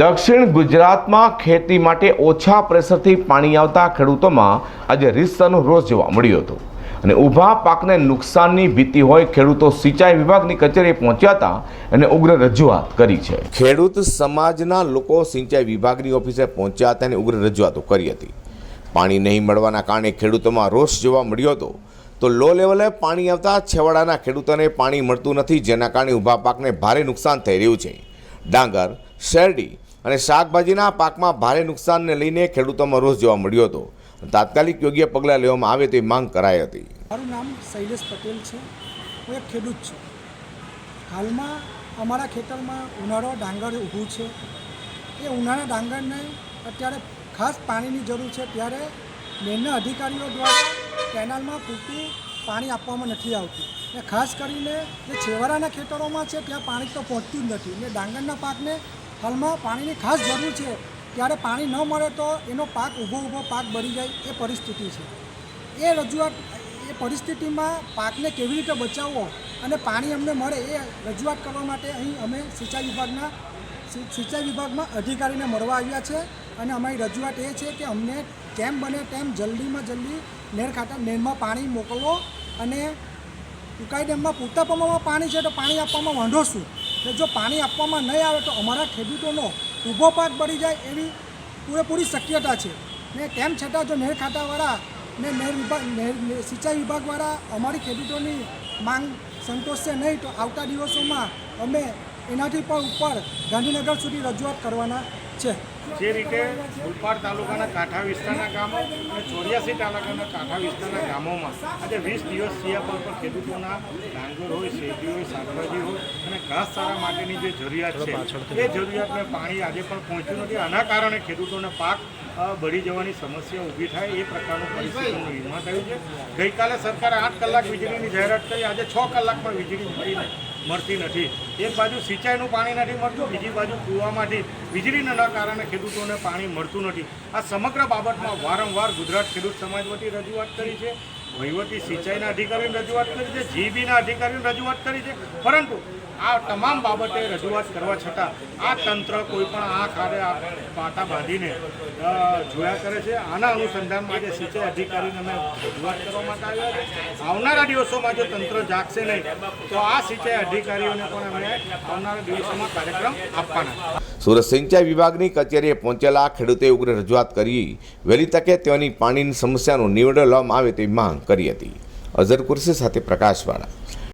દક્ષિણ ગુજરાતમાં ખેતી માટે ઓછા પ્રેશરથી પાણી આવતા ખેડૂતોમાં આજે રીતસરનો રોષ જોવા મળ્યો હતો. અને ઊભા પાકને નુકસાનની ભીતિ હોય ખેડૂતો સિંચાઈ વિભાગની કચેરીએ પહોંચ્યા હતા અને ઉગ્ર રજૂઆત કરી છે. ખેડૂત સમાજના લોકો સિંચાઈ વિભાગની ઓફિસે પહોંચ્યા હતા અને ઉગ્ર રજૂઆતો કરી હતી. પાણી નહીં મળવાના કારણે ખેડૂતોમાં રોષ જોવા મળ્યો હતો. તો લો લેવલે પાણી આવતા છેવાડાના ખેડૂતોને પાણી મળતું નથી, જેના કારણે ઊભા પાકને ભારે નુકસાન થઈ રહ્યું છે. ડાંગર, શેરડી અને શાકભાજીના પાકમાં ભારે નુકસાનને લઈને ખેડૂતોમાં રોષ જોવા મળ્યો હતો. તાત્કાલિક યોગ્ય પગલાં લેવામાં આવે તેવી માંગ કરાઈ હતી. મારું નામ શૈલેષ પટેલ છે. હું એક ખેડૂત છું. હાલમાં અમારા ખેતરમાં ઉનાળો ડાંગર ઊભું છે. એ ઉનાળા ડાંગરને અત્યારે ખાસ પાણીની જરૂર છે. ત્યારે બેનના અધિકારીઓ દ્વારા કેનાલમાં પૂરતું પાણી આપવામાં નથી આવતું. ને ખાસ કરીને જે છેવાડાના ખેતરોમાં છે, ત્યાં પાણી તો પહોંચતું જ નથી. ને ડાંગરના પાકને હાલમાં પાણીની ખાસ જરૂર છે. ત્યારે પાણી ન મળે તો એનો પાક ઊભો ઊભો પાક બળી જાય એ પરિસ્થિતિ છે. એ રજૂઆત, એ પરિસ્થિતિમાં પાકને કેવી રીતે બચાવવો અને પાણી અમને મળે એ રજૂઆત કરવા માટે અહીં અમે સિંચાઈ વિભાગના, સિંચાઈ વિભાગમાં અધિકારીને મળવા આવ્યા છે. અને અમારી રજૂઆત એ છે કે અમને કેમ બને તેમ જલ્દીમાં જલ્દી નેર ખાતા, નેરમાં પાણી મોકલો અને ઉકાઈ ડેમમાં પૂરતા પ્રમાણમાં પાણી છે તો પાણી આપવામાં વાંધો શું? ને જો પાણી આપવામાં નહીં આવે તો અમારા ખેડૂતોનો ઊભો પાક બળી જાય એવી પૂરેપૂરી શક્યતા છે. ને તેમ છતાં જો નહેર ખાતાવાળા ને નહેર વિભાગ નહેર સિંચાઈ વિભાગવાળા અમારી ખેડૂતોની માંગ સંતોષશે નહીં તો આવતા દિવસોમાં અમે એનાથી પણ ઉપર ગાંધીનગર સુધી રજૂઆત કરવાના છે. જે રીતે ઉલપાડ તાલુકાના કાંઠા વિસ્તારના ગામો અને ચોર્યાસી તાલુકાના કાંઠા વિસ્તારના ગામોમાં આજે વીસ દિવસ થયા પર પણ ખેડૂતોના ડાંગર હોય શેરડી હોય શાકભાજી હોય અને ઘાસચારા માટેની જે જરૂરિયાત છે એ જરૂરિયાતને પાણી આજે પણ પહોંચ્યું નથી. આના કારણે ખેડૂતોને પાક બળી જવાની સમસ્યા ઊભી થાય એ પ્રકારનું પરિસ્થિતિનું નિર્માણ થયું છે. ગઈકાલે સરકારે આઠ કલાક વીજળીની જાહેરાત કરી આજે છ કલાકમાં વીજળી મળી નહીં. મળતી નથી. એક બાજુ સિંચાઈનું પાણી નથી મળતું, બીજી બાજુ કૂવામાંથી વીજળીના કારણે ખેડૂતોને પાણી મળતું નથી. આ સમગ્ર બાબતમાં વારંવાર ગુજરાત ખેડૂત સમાજ વતી રજૂઆત કરી છે. વહીવટી સિંચાઈના અધિકારીને રજૂઆત કરી છે, જીબીના અધિકારીને રજૂઆત કરી છે. પરંતુ આ તમામ બાબતે રજૂઆત કરવા છતાં આ તંત્ર કોઈ પણ આ કાર્ય આ પાટા બાંધીને જોયા કરે છે. આના અનુસંધાનમાં આજે સિંચાઈ અધિકારીને અમે રજૂઆત કરવા માટે આવ્યા છે. આવનારા દિવસોમાં જો તંત્ર જાગશે નહીં, તો આ સિંચાઈ અધિકારીઓને પણ અમે આવનારા દિવસોમાં કાર્યક્રમ આપવાના સુરત સિંચાઈ વિભાગની કચેરીએ પહોંચેલા ખેડૂતોએ ઉગ્ર રજૂઆત કરી. વહેલી તકે તેઓની પાણીની સમસ્યાનો નિવેડો લાવવામાં આવે તેવી માંગ કરી હતી. અઝર કુરશી સાથે પ્રકાશવાળા.